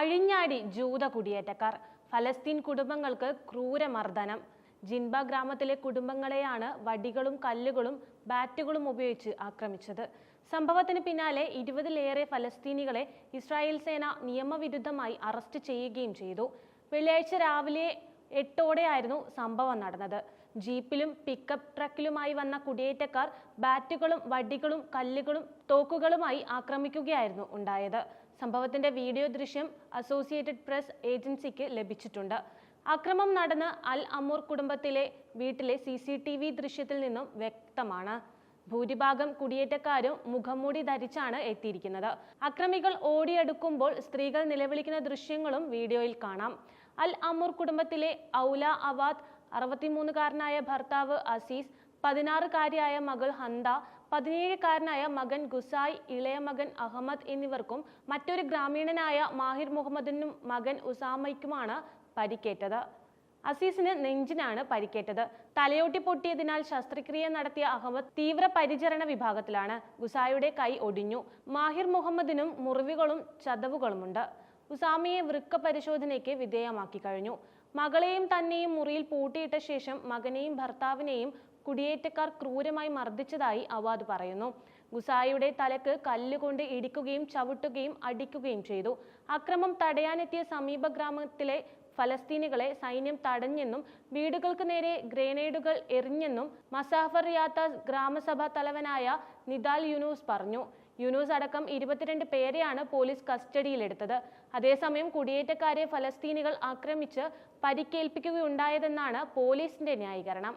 അഴിഞ്ഞാടി ജൂത കുടിയേറ്റക്കാർ. ഫലസ്തീൻ കുടുംബങ്ങൾക്ക് ക്രൂരമർദ്ദനം. ജിൻബ ഗ്രാമത്തിലെ കുടുംബങ്ങളെയാണ് വടികളും കല്ലുകളും ബാറ്റുകളും ഉപയോഗിച്ച് ആക്രമിച്ചത്. സംഭവത്തിന് പിന്നാലെ ഇരുപതിലേറെ ഫലസ്തീനികളെ ഇസ്രായേൽ സേന നിയമവിരുദ്ധമായി അറസ്റ്റ് ചെയ്യുകയും ചെയ്തു. വെള്ളിയാഴ്ച രാവിലെ എട്ടോടെയായിരുന്നു സംഭവം നടന്നത്. ജീപ്പിലും പിക്കപ്പ് ട്രക്കിലുമായി വന്ന കുടിയേറ്റക്കാർ ബാറ്റുകളും വടികളും കല്ലുകളും തോക്കുകളുമായി ആക്രമിക്കുകയായിരുന്നു ഉണ്ടായത്. സംഭവത്തിന്റെ വീഡിയോ ദൃശ്യം അസോസിയേറ്റഡ് പ്രസ് ഏജൻസിക്ക് ലഭിച്ചിട്ടുണ്ട്. അക്രമം നടന്ന് അൽ അമൂർ കുടുംബത്തിലെ വീട്ടിലെ സി സി ടി വി ദൃശ്യത്തിൽ നിന്നും വ്യക്തമാണ്. ഭൂരിഭാഗം കുടിയേറ്റക്കാരും മുഖംമൂടി ധരിച്ചാണ് എത്തിയിരിക്കുന്നത്. അക്രമികൾ ഓടിയെടുക്കുമ്പോൾ സ്ത്രീകൾ നിലവിളിക്കുന്ന ദൃശ്യങ്ങളും വീഡിയോയിൽ കാണാം. അൽ അമൂർ കുടുംബത്തിലെ ഔല അവാദ് അറുപത്തിമൂന്നുകാരനായ ഭർത്താവ് അസീസ് പതിനാറുകാരിയായ മകൾ ഹന്ത പതിനേഴുകാരനായ മകൻ ഗുസായ് ഇളയ മകൻ അഹമ്മദ് എന്നിവർക്കും മറ്റൊരു ഗ്രാമീണനായ മാഹിർ മുഹമ്മദിനും മകൻ ഉസാമയ്ക്കുമാണ് പരിക്കേറ്റത്. അസീസിന് നെഞ്ചിനാണ് പരിക്കേറ്റത്. തലയോട്ടി പൊട്ടിയതിനാൽ ശസ്ത്രക്രിയ നടത്തിയ അഹമ്മദ് തീവ്ര പരിചരണ വിഭാഗത്തിലാണ്. ഗുസായുടെ കൈ ഒടിഞ്ഞു. മാഹിർ മുഹമ്മദിനും മുറിവുകളും ചതവുകളുമുണ്ട്. ഉസാമിയെ വൃക്ക പരിശോധനയ്ക്ക് വിധേയമാക്കി കഴിഞ്ഞു. മകളെയും തന്നെയും മുറിയിൽ പൂട്ടിയിട്ട ശേഷം മകനെയും ഭർത്താവിനെയും കുടിയേറ്റക്കാർ ക്രൂരമായി മർദ്ദിച്ചതായി അവാദ് പറയുന്നു. ഗുസായിയുടെ തലക്ക് കല്ലുകൊണ്ട് ഇടിക്കുകയും ചവിട്ടുകയും അടിക്കുകയും ചെയ്തു. അക്രമം തടയാനെത്തിയ സമീപ ഗ്രാമത്തിലെ ഫലസ്തീനികളെ സൈന്യം തടഞ്ഞെന്നും വീടുകൾക്ക് നേരെ ഗ്രനേഡുകൾ എറിഞ്ഞെന്നും മസാഫർ യാത്ത ഗ്രാമസഭാ തലവനായ നിദാൽ യുനൂസ് പറഞ്ഞു. യുനൂസ് അടക്കം ഇരുപത്തിരണ്ട് പേരെയാണ് പോലീസ് കസ്റ്റഡിയിലെടുത്തത്. അതേസമയം കുടിയേറ്റക്കാരെ ഫലസ്തീനികൾ ആക്രമിച്ച് പരിക്കേൽപ്പിക്കുകയുണ്ടായതെന്നാണ് പോലീസിന്റെ ന്യായീകരണം.